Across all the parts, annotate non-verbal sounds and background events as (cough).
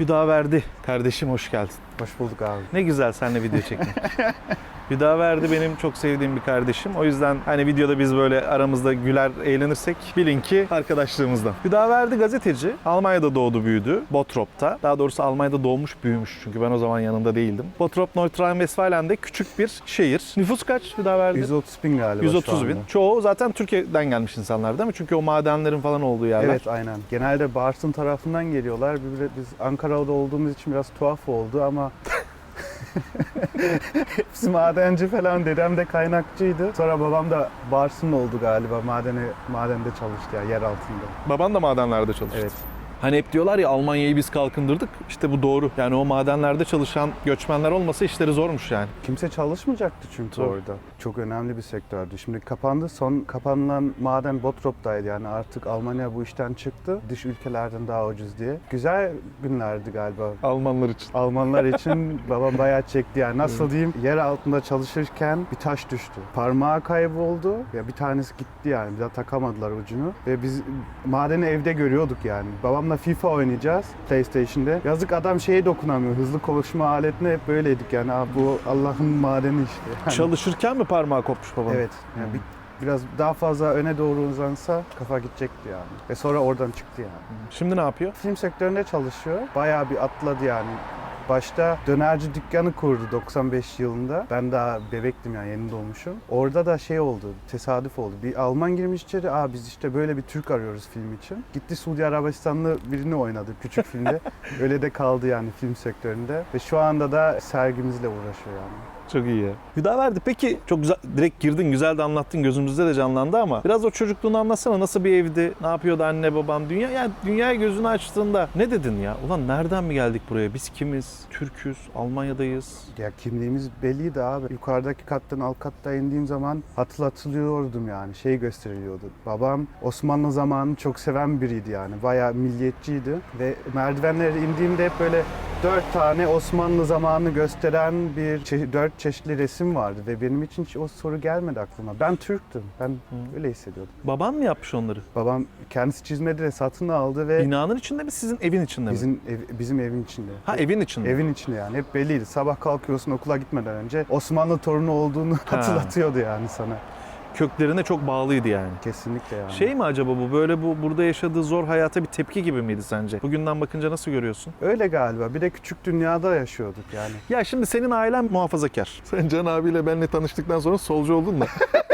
Hüdaverdi kardeşim hoş geldin. Hoş bulduk abi. Ne güzel seninle video çekmek. (laughs) Hüdaverdi benim çok sevdiğim bir kardeşim. O yüzden hani videoda biz böyle aramızda güler eğlenirsek bilin ki arkadaşlığımızdan. Hüdaverdi gazeteci. Almanya'da doğdu büyüdü. Bottrop'ta. Daha doğrusu Almanya'da doğmuş büyümüş. Çünkü ben o zaman yanında değildim. Bottrop Nordrhein-Westfalen'de küçük bir şehir. Nüfus kaç Hüdaverdi? 130 bin galiba 130 şu bin. Çoğu zaten Türkiye'den gelmiş insanlar değil mi? Çünkü o madenlerin falan olduğu yerler. Evet aynen. Genelde Bartın tarafından geliyorlar. Biz Ankara'da olduğumuz için biraz tuhaf oldu ama (laughs) hepsi madenci falan. Dedem de kaynakçıydı. Sonra babam da Bartın oldu galiba. Madene, madende çalıştı ya yer altında. Baban da madenlerde çalıştı. Evet. Hani hep diyorlar ya Almanya'yı biz kalkındırdık. İşte bu doğru. Yani o madenlerde çalışan göçmenler olmasa işleri zormuş yani. Kimse çalışmayacaktı çünkü Tabii. orada. Çok önemli bir sektördü. Şimdi kapandı. Son kapanılan maden Bottrop'taydı yani artık Almanya bu işten çıktı. Dış ülkelerden daha ucuz diye. Güzel günlerdi galiba. Almanlar için. Almanlar (laughs) için babam bayağı çekti yani. Nasıl diyeyim? Yer altında çalışırken bir taş düştü. Parmağı kayboldu. Ya bir tanesi gitti yani. Bir daha takamadılar ucunu. Ve biz madeni evde görüyorduk yani. Babamla FIFA oynayacağız PlayStation'da. Yazık adam şeye dokunamıyor. Hızlı konuşma aletine hep böyleydik yani. Abi bu Allah'ın madeni işte. Yani. Çalışırken mi parmağı kopmuş babanın? Evet. Yani Hmm. bir- biraz daha fazla öne doğru uzansa kafa gidecekti yani. Ve sonra oradan çıktı yani. Şimdi ne yapıyor? Film sektöründe çalışıyor. Bayağı bir atladı yani. Başta dönerci dükkanı kurdu 95 yılında. Ben daha bebektim yani yeni doğmuşum. Orada da şey oldu, tesadüf oldu. Bir Alman girmiş içeri, aa biz işte böyle bir Türk arıyoruz film için. Gitti Suudi Arabistanlı birini oynadı küçük filmde. (laughs) Öyle de kaldı yani film sektöründe. Ve şu anda da sergimizle uğraşıyor yani. Çok iyi ya. Hüdaverdi peki çok güzel direkt girdin güzel de anlattın gözümüzde de canlandı ama biraz o çocukluğunu anlatsana nasıl bir evdi ne yapıyordu anne babam dünya yani dünyaya gözünü açtığında ne dedin ya ulan nereden mi geldik buraya biz kimiz Türküz Almanya'dayız Ya kimliğimiz belliydi abi. Yukarıdaki kattan alt katta indiğim zaman hatırlatılıyordum yani. Şey gösteriliyordu. Babam Osmanlı zamanını çok seven biriydi yani. Bayağı milliyetçiydi. Ve merdivenlere indiğimde hep böyle dört tane Osmanlı zamanını gösteren bir çe- dört çeşitli resim vardı. Ve benim için hiç o soru gelmedi aklıma. Ben Türktüm. Ben öyle hissediyordum. baban mı yapmış onları Babam kendisi çizmedi de satın aldı ve binanın içinde mi sizin evin içinde mi bizim ev- bizim evin içinde. ha evin içinde Evin içinde yani hep belliydi. Sabah kalkıyorsun okula gitmeden önce Osmanlı torunu olduğunu (laughs) hatırlatıyordu yani sana. Köklerine çok bağlıydı yani Kesinlikle yani. Şey mi acaba bu böyle bu burada yaşadığı zor hayata bir tepki gibi miydi sence? Bugünden bakınca nasıl görüyorsun? Öyle galiba. Bir de küçük dünyada yaşıyorduk yani. Ya şimdi senin ailen muhafazakar. Sen Can abiyle benle tanıştıktan sonra solcu oldun da. (laughs)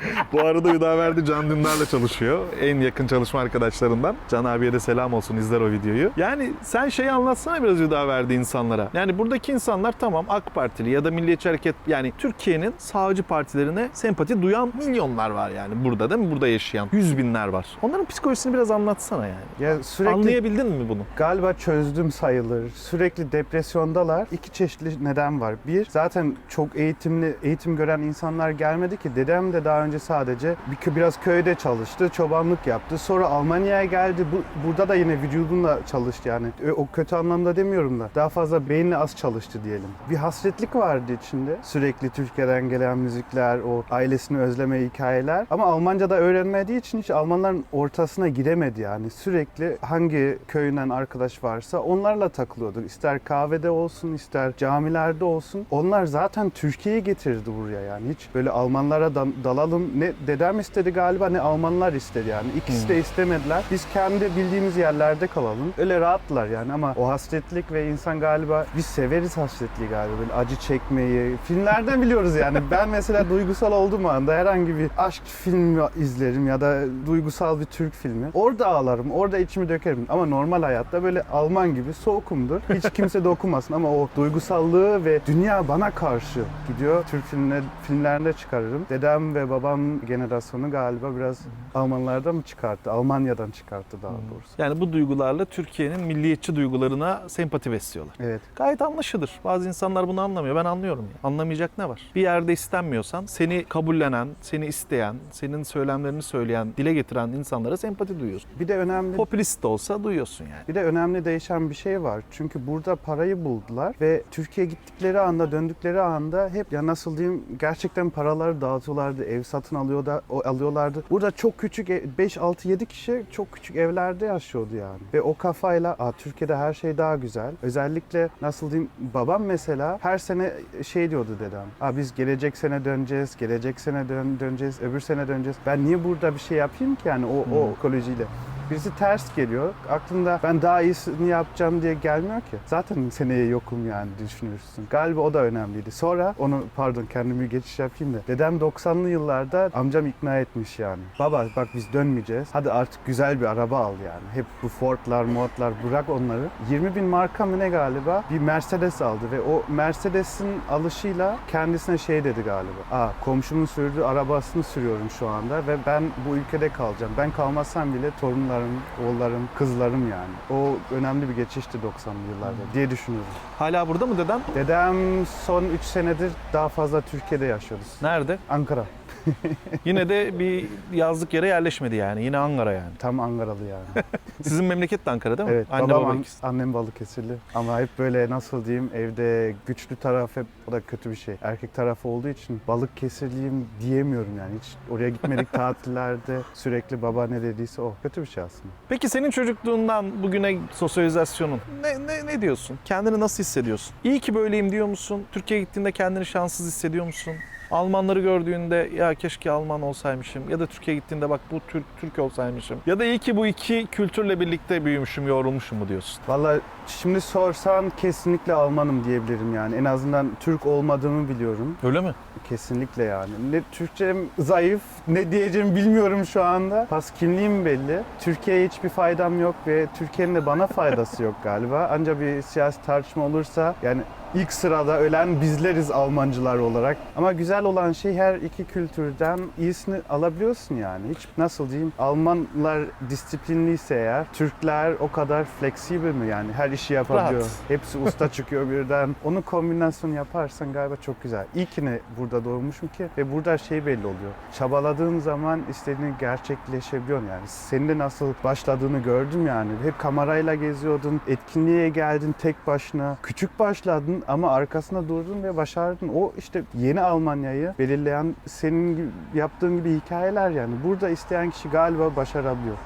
(laughs) Bu arada Hüdaverdi Can Dündar'la çalışıyor. En yakın çalışma arkadaşlarından. Can abiye de selam olsun izler o videoyu. Yani sen şeyi anlatsana biraz Hüdaverdi insanlara. Yani buradaki insanlar tamam AK Partili ya da Milliyetçi Hareket yani Türkiye'nin sağcı partilerine sempati duyan milyonlar var yani burada değil mi? Burada yaşayan yüz binler var. Onların psikolojisini biraz anlatsana yani. Ya sürekli Anlayabildin mi bunu? galiba çözdüm sayılır. Sürekli depresyondalar. İki çeşitli neden var. Bir, zaten çok eğitimli, eğitim gören insanlar gelmedi ki. Dedem de daha önce sadece bir, biraz köyde çalıştı, çobanlık yaptı. Sonra Almanya'ya geldi. Bu, burada da yine vücudunla çalıştı yani. Ö- O kötü anlamda demiyorum da. Daha fazla beyinle az çalıştı diyelim. Bir hasretlik vardı içinde. Sürekli Türkiye'den gelen müzikler, o ailesini özleme hikayeler. Ama Almanca da öğrenmediği için hiç Almanların ortasına giremedi yani. Sürekli hangi köyünden arkadaş varsa onlarla takılıyordu. İster kahvede olsun, ister camilerde olsun. Onlar zaten Türkiye'yi getirdi buraya yani. Hiç böyle Almanlara da- dalalım. Ne dedem istedi galiba ne Almanlar istedi yani. İkisi de istemediler. Biz kendi bildiğimiz yerlerde kalalım. Öyle rahatlar yani ama o hasretlik ve insan galiba biz severiz hasretliği galiba. Böyle acı çekmeyi. Filmlerden biliyoruz yani. (laughs) Ben mesela duygusal olduğum anda herhangi bir aşk filmi izlerim ya da duygusal bir Türk filmi. Orada ağlarım, orada içimi dökerim. Ama normal hayatta böyle Alman gibi soğukumdur. Hiç kimse dokumasın ama o duygusallığı ve dünya bana karşı gidiyor. Türk filmler, filmlerinde çıkarırım. Dedem ve babam generasyonu galiba biraz Almanlardan mı çıkarttı? Almanya'dan çıkarttı daha doğrusu. Yani bu duygularla Türkiye'nin milliyetçi duygularına sempati besliyorlar. Evet. Gayet anlaşılır. Bazı insanlar bunu anlamıyor. Ben anlıyorum. Ya. Anlamayacak ne var? Bir yerde istenmiyorsan seni kabullenen, seni isteyen, senin söylemlerini söyleyen, dile getiren insanlara sempati duyuyorsun. Bir de önemli Popülist de olsa duyuyorsun yani. Bir de önemli değişen bir şey var. Çünkü burada parayı buldular ve Türkiye'ye gittikleri anda, döndükleri anda hep ya nasıl diyeyim gerçekten paraları dağıtıyorlardı, ev satın alıyor da o alıyorlardı. Burada çok küçük e- 5 6 7 kişi çok küçük evlerde yaşıyordu yani. Ve o kafayla Aa, Türkiye'de her şey daha güzel. Özellikle nasıl diyeyim babam mesela her sene şey diyordu dedem. Aa, biz gelecek sene döneceğiz, gelecek sene dön, döneceğiz, öbür sene döneceğiz. Ben niye burada bir şey yapayım ki yani o, o ekolojiyle? Birisi ters geliyor. Aklında ben daha iyisini yapacağım diye gelmiyor ki. Zaten seneye yokum yani düşünürsün. Galiba o da önemliydi. Sonra onu pardon kendimi geçiş yapayım da. Dedem 90'lı yıllarda amcam ikna etmiş yani. Baba bak biz dönmeyeceğiz. Hadi artık güzel bir araba al yani. Hep bu Ford'lar, Muat'lar bırak onları. 20 bin marka mı ne galiba bir Mercedes aldı ve o Mercedes'in alışıyla kendisine şey dedi galiba. Aa komşumun sürdüğü arabasını sürüyorum şu anda ve ben bu ülkede kalacağım. Ben kalmazsam bile torunlarım, oğullarım, kızlarım yani. O önemli bir geçişti 90'lı yıllarda diye düşünüyorum. Hala burada mı dedem? Dedem son 3 senedir daha fazla Türkiye'de yaşıyoruz. Nerede? Ankara. (laughs) Yine de bir yazlık yere yerleşmedi yani. Yine Ankara yani. Tam Ankaralı yani. (laughs) Sizin memleket de Ankara değil mi? Evet, Anne babam, baba an- ikisi. annem Balıkesirli. Ama hep böyle nasıl diyeyim evde güçlü taraf hep o da kötü bir şey. Erkek tarafı olduğu için Balıkesirliyim diyemiyorum yani. Hiç oraya gitmedik (laughs) tatillerde sürekli baba ne dediyse o. Kötü bir şey aslında. Peki senin çocukluğundan bugüne sosyalizasyonun ne, ne, ne diyorsun? Kendini nasıl hissediyorsun? İyi ki böyleyim diyor musun? Türkiye'ye gittiğinde kendini şanssız hissediyor musun? Almanları gördüğünde ya keşke Alman olsaymışım ya da Türkiye'ye gittiğinde bak bu Türk Türk olsaymışım ya da iyi ki bu iki kültürle birlikte büyümüşüm, yoğrulmuşum mu diyorsun? Valla şimdi sorsan kesinlikle Almanım diyebilirim yani. En azından Türk olmadığımı biliyorum. Öyle mi? Kesinlikle yani. Ne Türkçem zayıf, ne diyeceğimi bilmiyorum şu anda. Pas kimliğim belli. Türkiye'ye hiçbir faydam yok ve Türkiye'nin de bana faydası yok galiba. Ancak bir siyasi tartışma olursa yani ilk sırada ölen bizleriz Almancılar olarak. Ama güzel olan şey her iki kültürden iyisini alabiliyorsun yani. Hiç nasıl diyeyim Almanlar disiplinliyse eğer Türkler o kadar fleksibel mi yani her işi yapabiliyor. Rahat. (laughs) Hepsi usta (laughs) çıkıyor birden. Onu kombinasyon yaparsan galiba çok güzel. İyi ki ne burada doğmuşum ki ve burada şey belli oluyor. Çabaladığın zaman istediğini gerçekleşebiliyorsun yani. Senin de nasıl başladığını gördüm yani. Hep kamerayla geziyordun, etkinliğe geldin tek başına. Küçük başladın ama arkasında durdun ve başardın. O işte yeni Almanya'yı belirleyen senin yaptığın gibi hikayeler yani. Burada isteyen kişi galiba başarabiliyor.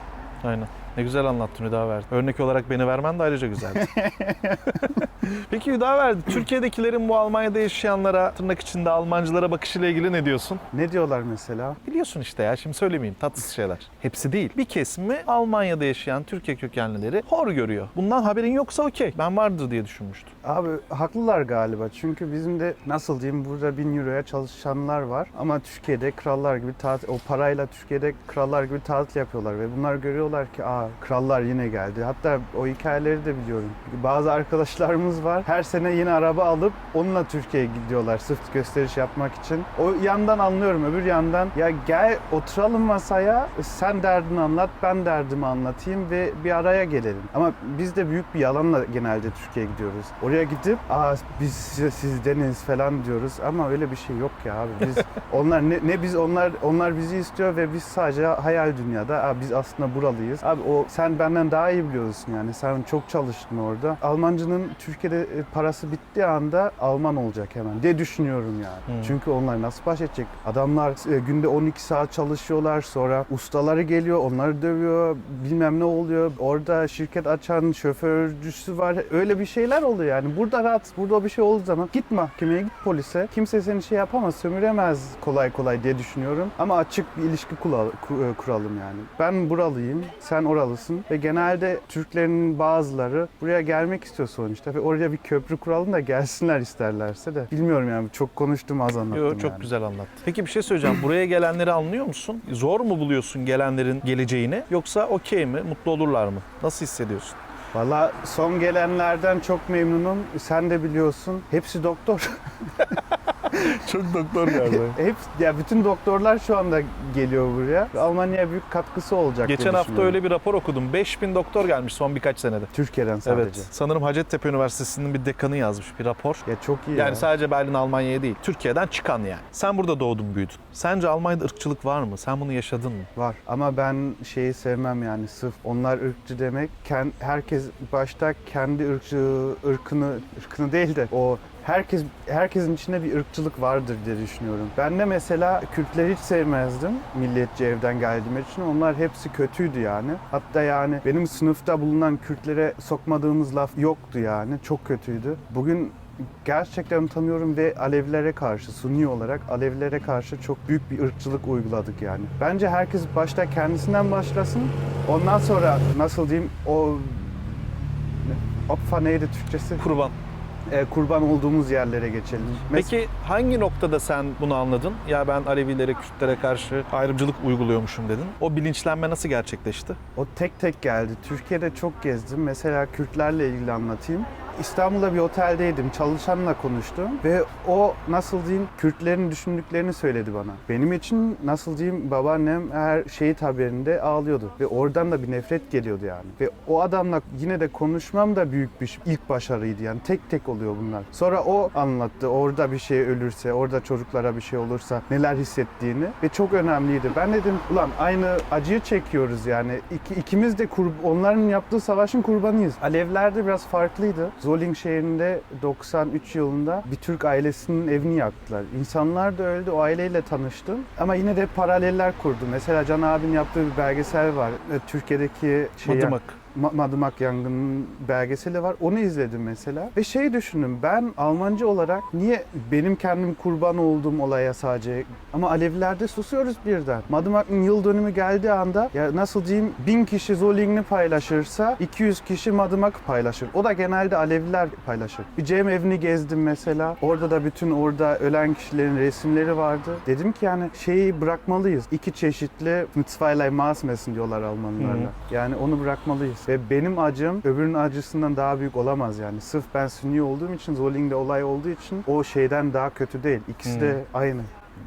Aynen. Ne güzel anlattın Hüdaverdi. Örnek olarak beni vermen de ayrıca güzeldi. (laughs) Peki Hüdaverdi, Türkiye'dekilerin bu Almanya'da yaşayanlara, tırnak içinde Almancılara bakışıyla ilgili ne diyorsun? Ne diyorlar mesela? Biliyorsun işte ya şimdi söylemeyeyim tatsız (laughs) şeyler. Hepsi değil. Bir kesimi Almanya'da yaşayan Türkiye kökenlileri hor görüyor. Bundan haberin yoksa okey. Ben vardır diye düşünmüştüm. Abi haklılar galiba çünkü bizim de nasıl diyeyim burada 1000 euroya çalışanlar var ama Türkiye'de krallar gibi tatil, o parayla Türkiye'de krallar gibi tatil yapıyorlar ve bunlar görüyorlar ki aa krallar yine geldi. Hatta o hikayeleri de biliyorum. Bazı arkadaşlarımız var her sene yeni araba alıp onunla Türkiye'ye gidiyorlar sırf gösteriş yapmak için. O yandan anlıyorum öbür yandan ya gel oturalım masaya sen derdini anlat ben derdimi anlatayım ve bir araya gelelim. Ama biz de büyük bir yalanla genelde Türkiye'ye gidiyoruz. Oraya gidip aa biz size sizdeniz falan diyoruz ama öyle bir şey yok ya abi. Biz (laughs) onlar ne, ne biz onlar onlar bizi istiyor ve biz sadece hayal dünyada aa, biz aslında buralıyız. Abi o sen benden daha iyi biliyorsun yani. Sen çok çalıştın orada. Almancının Türkiye'de e, parası bittiği anda Alman olacak hemen diye düşünüyorum yani. Hmm. Çünkü onlar nasıl baş edecek? Adamlar e, günde 12 saat çalışıyorlar sonra ustaları geliyor onları dövüyor bilmem ne oluyor. Orada şirket açan şoförcüsü var. Öyle bir şeyler oluyor yani. Burada rahat, burada bir şey olduğu zaman git mahkemeye git polise. Kimse seni şey yapamaz, sömüremez kolay kolay diye düşünüyorum. Ama açık bir ilişki e, kuralım yani. Ben buralıyım, sen oralısın ve genelde Türklerin bazıları buraya gelmek istiyor sonuçta ve oraya bir köprü kuralım da gelsinler isterlerse de. Bilmiyorum yani çok konuştum az anlattım Yo, çok yani. güzel anlattın. Peki bir şey söyleyeceğim. (clears throat) Buraya gelenleri anlıyor musun? Zor mu buluyorsun gelenlerin geleceğini? Yoksa okey mi? Mutlu olurlar mı? Nasıl hissediyorsun? Valla son gelenlerden çok memnunum. Sen de biliyorsun. Hepsi doktor. (laughs) (laughs) çok doktor geldi. Hep ya bütün doktorlar şu anda geliyor buraya. Almanya'ya büyük katkısı olacak. Geçen hafta öyle bir rapor okudum. 5000 doktor gelmiş son birkaç senede. Türkiye'den sadece. Evet. Sanırım Hacettepe Üniversitesi'nin bir dekanı yazmış bir rapor. Ya çok iyi Yani ya. sadece Berlin Almanya'ya değil. Türkiye'den çıkan yani. Sen burada doğdun büyüdün. Sence Almanya'da ırkçılık var mı? Sen bunu yaşadın mı? Var ama ben şeyi sevmem yani sırf onlar ırkçı demek. Herkes başta kendi ırkçı ırkını ırkını değil de o herkes herkesin içinde bir ırkçılık vardır diye düşünüyorum. Ben de mesela Kürtleri hiç sevmezdim. Milliyetçi evden geldiğim için. Onlar hepsi kötüydü yani. Hatta yani benim sınıfta bulunan Kürtlere sokmadığımız laf yoktu yani. Çok kötüydü. Bugün gerçekten tanıyorum ve Alevilere karşı, Sunni olarak Alevilere karşı çok büyük bir ırkçılık uyguladık yani. Bence herkes başta kendisinden başlasın. Ondan sonra nasıl diyeyim o Opfa neydi Türkçesi? Kurban. E, kurban olduğumuz yerlere geçelim. Mes- Peki hangi noktada sen bunu anladın? Ya ben Alevilere, Kürtlere karşı ayrımcılık uyguluyormuşum dedin. O bilinçlenme nasıl gerçekleşti? O tek tek geldi. Türkiye'de çok gezdim. Mesela Kürtlerle ilgili anlatayım. İstanbul'da bir oteldeydim. Çalışanla konuştum ve o nasıl diyeyim Kürtlerin düşündüklerini söyledi bana. Benim için nasıl diyeyim babaannem her şehit haberinde ağlıyordu ve oradan da bir nefret geliyordu yani. Ve o adamla yine de konuşmam da büyük bir ilk başarıydı yani tek tek oluyor bunlar. Sonra o anlattı orada bir şey ölürse, orada çocuklara bir şey olursa neler hissettiğini ve çok önemliydi. Ben dedim ulan aynı acıyı çekiyoruz yani. İki, ikimiz de kur- onların yaptığı savaşın kurbanıyız. Alevler de biraz farklıydı. Zolling şehrinde 93 yılında bir Türk ailesinin evini yaktılar. İnsanlar da öldü. O aileyle tanıştım. Ama yine de paraleller kurdum. Mesela Can abinin yaptığı bir belgesel var. E, Türkiye'deki şey Madımak. Ma- Madımak yangının belgeseli var. Onu izledim mesela. Ve şey düşündüm. Ben Almancı olarak niye benim kendim kurban olduğum olaya sadece ama Alevilerde susuyoruz birden. Madımak'ın yıl dönümü geldiği anda ya nasıl diyeyim bin kişi Zolling'ini paylaşırsa 200 kişi Madımak paylaşır. O da genelde Aleviler paylaşır. Bir Cem evini gezdim mesela. Orada da bütün orada ölen kişilerin resimleri vardı. Dedim ki yani şeyi bırakmalıyız. İki çeşitli Zweierlei Maß diyorlar Almanlarla. Yani onu bırakmalıyız. Ve benim acım öbürünün acısından daha büyük olamaz yani. Sırf ben Sünni olduğum için, Zolling'de olay olduğu için o şeyden daha kötü değil. İkisi de aynı.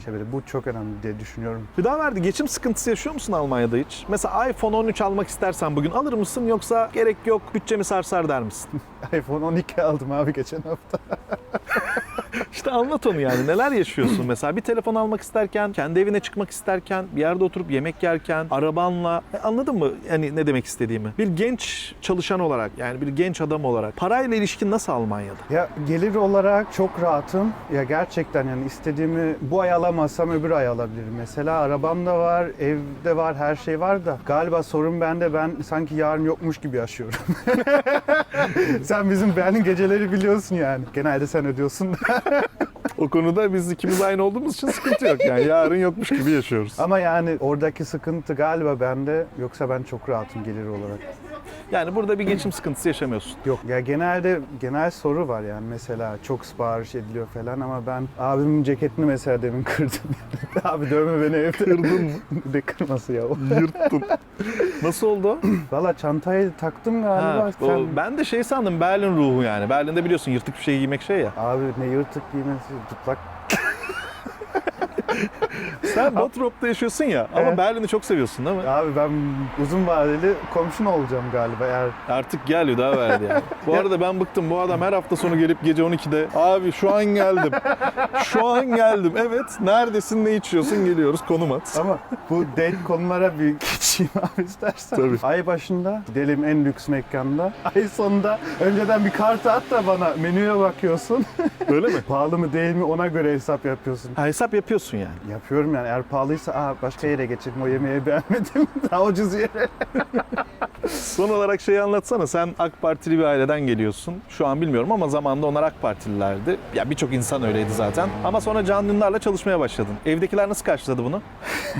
Çevre. Bu çok önemli diye düşünüyorum. verdi. geçim sıkıntısı yaşıyor musun Almanya'da hiç? Mesela iPhone 13 almak istersen bugün alır mısın yoksa gerek yok bütçemi sarsar der misin? (laughs) iPhone 12 aldım abi geçen hafta. (laughs) İşte anlat onu yani. Neler yaşıyorsun mesela? Bir telefon almak isterken, kendi evine çıkmak isterken, bir yerde oturup yemek yerken, arabanla. E, Anladın mı yani ne demek istediğimi? Bir genç çalışan olarak yani bir genç adam olarak parayla ilişkin nasıl Almanya'da? Ya gelir olarak çok rahatım. Ya gerçekten yani istediğimi bu ay alamazsam öbür ay alabilirim. Mesela arabam da var, evde var, her şey var da galiba sorun bende. Ben sanki yarın yokmuş gibi yaşıyorum. (laughs) sen bizim Berlin geceleri biliyorsun yani. Genelde sen ödüyorsun. O konuda biz ikimiz aynı olduğumuz için sıkıntı yok. Yani yarın yokmuş gibi yaşıyoruz. Ama yani oradaki sıkıntı galiba bende. Yoksa ben çok rahatım gelir olarak. Yani burada bir geçim sıkıntısı yaşamıyorsun. Yok ya genelde genel soru var yani mesela çok sipariş ediliyor falan ama ben abimin ceketini mesela demin (laughs) kırdım. Abi dövme beni evde. Kırdın mı? (laughs) ne kırması ya o. Yırttın. Nasıl oldu? (clears throat) Valla çantayı taktım galiba. Ha, Sen... o, ben de şey sandım Berlin ruhu yani. Berlin'de biliyorsun yırtık bir şey giymek şey ya. Abi ne yırtık giymesi çıplak. (laughs) Sen Botrop'ta yaşıyorsun ya ama Evet. Berlin'i çok seviyorsun değil mi? Abi ben uzun vadeli komşun olacağım galiba eğer. Artık gel daha verdi yani. Bu arada ben bıktım. Bu adam her hafta sonu gelip gece 12'de abi şu an geldim. Şu an geldim. Evet. Neredesin? Ne içiyorsun? Geliyoruz. Konum at. Ama bu date konulara bir geçeyim abi istersen. Tabii. Ay başında gidelim en lüks mekanda. Ay sonunda önceden bir kart at da bana menüye bakıyorsun. Öyle mi? Pahalı mı değil mi ona göre hesap yapıyorsun. Ha, hesap yapıyorsun yani. Yapıyorum yani eğer pahalıysa Aa, başka yere geçelim o yemeği beğenmedim (laughs) daha ucuz yere. (laughs) Son olarak şeyi anlatsana. Sen AK Partili bir aileden geliyorsun. Şu an bilmiyorum ama zamanında onlar AK Partililerdi. Ya birçok insan öyleydi zaten. Ama sonra Can Dündar'la çalışmaya başladın. Evdekiler nasıl karşıladı bunu?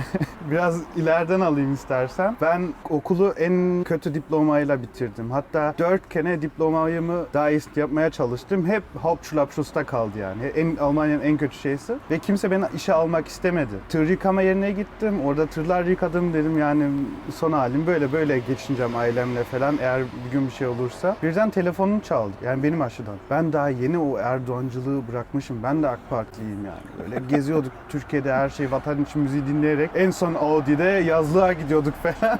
(laughs) Biraz ileriden alayım istersen. Ben okulu en kötü diplomayla bitirdim. Hatta dört kere diplomayımı daha iyi yapmaya çalıştım. Hep Hauptschulabschluss'ta kaldı yani. En, Almanya'nın en kötü şeysi. Ve kimse beni işe almak istemedi. Tır yıkama yerine gittim. Orada tırlar yıkadım dedim yani son halim böyle böyle geçineceğim ailemle falan eğer bir gün bir şey olursa. Birden telefonum çaldı. Yani benim aşıdan. Ben daha yeni o Erdoğancılığı bırakmışım. Ben de AK Partiliyim yani. Böyle (laughs) geziyorduk Türkiye'de her şey vatan için müziği dinleyerek. En son Audi'de yazlığa gidiyorduk (laughs) falan.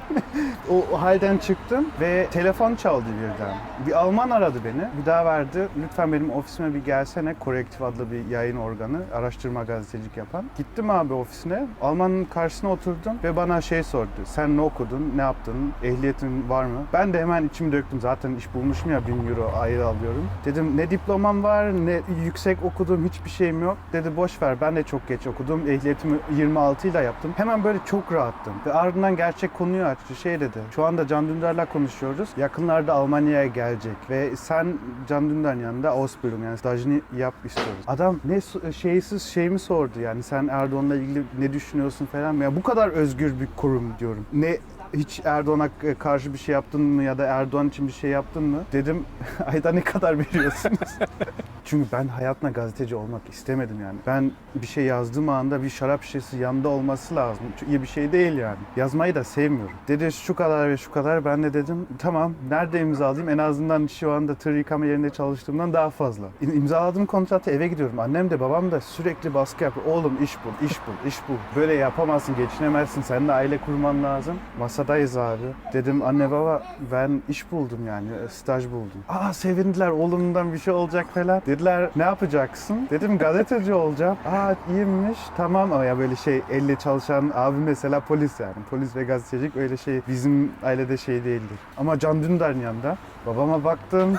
o, halden çıktım ve telefon çaldı birden. Bir Alman aradı beni. Bir daha verdi. Lütfen benim ofisime bir gelsene. Korrektif adlı bir yayın organı. Araştırma gazetecilik yapan. Gittim abi ofisine. Almanın karşısına oturdum ve bana şey sordu. Sen ne okudun? Ne yaptın? Ehliyetin var mı? Ben de hemen içimi döktüm. Zaten iş bulmuşum ya 1000 euro ayrı alıyorum. Dedim ne diplomam var ne yüksek okudum hiçbir şeyim yok. Dedi boş ver ben de çok geç okudum. Ehliyetimi 26 ile yaptım. Hemen böyle çok rahattım. Ve ardından gerçek konuyu açtı. Şey dedi. Şu anda Can Dündar'la konuşuyoruz. Yakınlarda Almanya'ya gelecek. Ve sen Can Dündar'ın yanında Ausbildung yani stajını yap istiyoruz. Adam ne şeysiz şey mi sordu yani sen Erdoğan'la ilgili ne düşünüyorsun falan. Ya bu kadar özgür bir kurum diyorum. Ne hiç Erdoğan'a karşı bir şey yaptın mı ya da Erdoğan için bir şey yaptın mı? Dedim (laughs) ayda ne kadar veriyorsunuz? (laughs) Çünkü ben hayatına gazeteci olmak istemedim yani. Ben bir şey yazdığım anda bir şarap şişesi yanında olması lazım. Çünkü iyi bir şey değil yani. Yazmayı da sevmiyorum. Dedi şu kadar ve şu kadar. Ben de dedim tamam nerede imzalayayım? En azından şu anda tır yıkama yerinde çalıştığımdan daha fazla. İ- İmzaladım kontratı eve gidiyorum. Annem de babam da sürekli baskı yapıyor. Oğlum iş bul, iş bul, iş bul. Böyle yapamazsın, geçinemezsin. Senin de aile kurman lazım. Masadayız abi. Dedim anne baba ben iş buldum yani. Staj buldum. Aa sevindiler oğlumdan bir şey olacak falan. Dediler ne yapacaksın? Dedim gazeteci olacağım. Aa iyiymiş. Tamam ama ya böyle şey elle çalışan abi mesela polis yani. Polis ve gazetecilik öyle şey bizim ailede şey değildir. Ama Can Dündar'ın yanında. Babama baktım.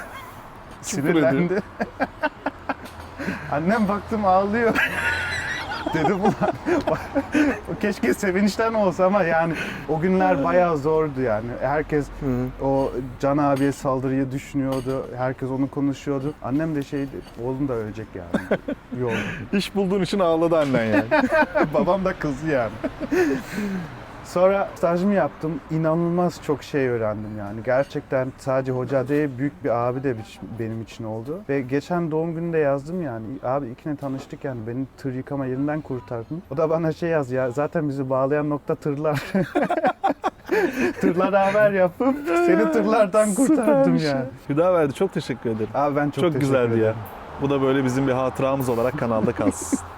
Sinirlendi. (laughs) Annem baktım ağlıyor. Dedim ulan (laughs) keşke sevinçten olsa ama yani o günler bayağı zordu yani. Herkes o Can abiye saldırıyı düşünüyordu. Herkes onu konuşuyordu. Annem de şeydi, oğlum da ölecek yani. (laughs) Yok. İş bulduğun için ağladı annen yani. (laughs) Babam da kızdı yani. Sonra stajımı yaptım. İnanılmaz çok şey öğrendim yani. Gerçekten sadece hoca değil, büyük bir abi de benim için oldu. Ve geçen doğum gününde yazdım yani. Abi ikine tanıştık yani. Beni tır yıkama yerinden kurtardın. O da bana şey yaz ya. Zaten bizi bağlayan nokta tırlar. (laughs) Tırlara haber yapıp seni tırlardan kurtardım Süpermiş yani. Hüda verdi çok teşekkür ederim. Abi ben çok, Çok, teşekkür güzeldi ya. ederim. Bu da böyle bizim bir hatıramız olarak kanalda kalsın. (laughs)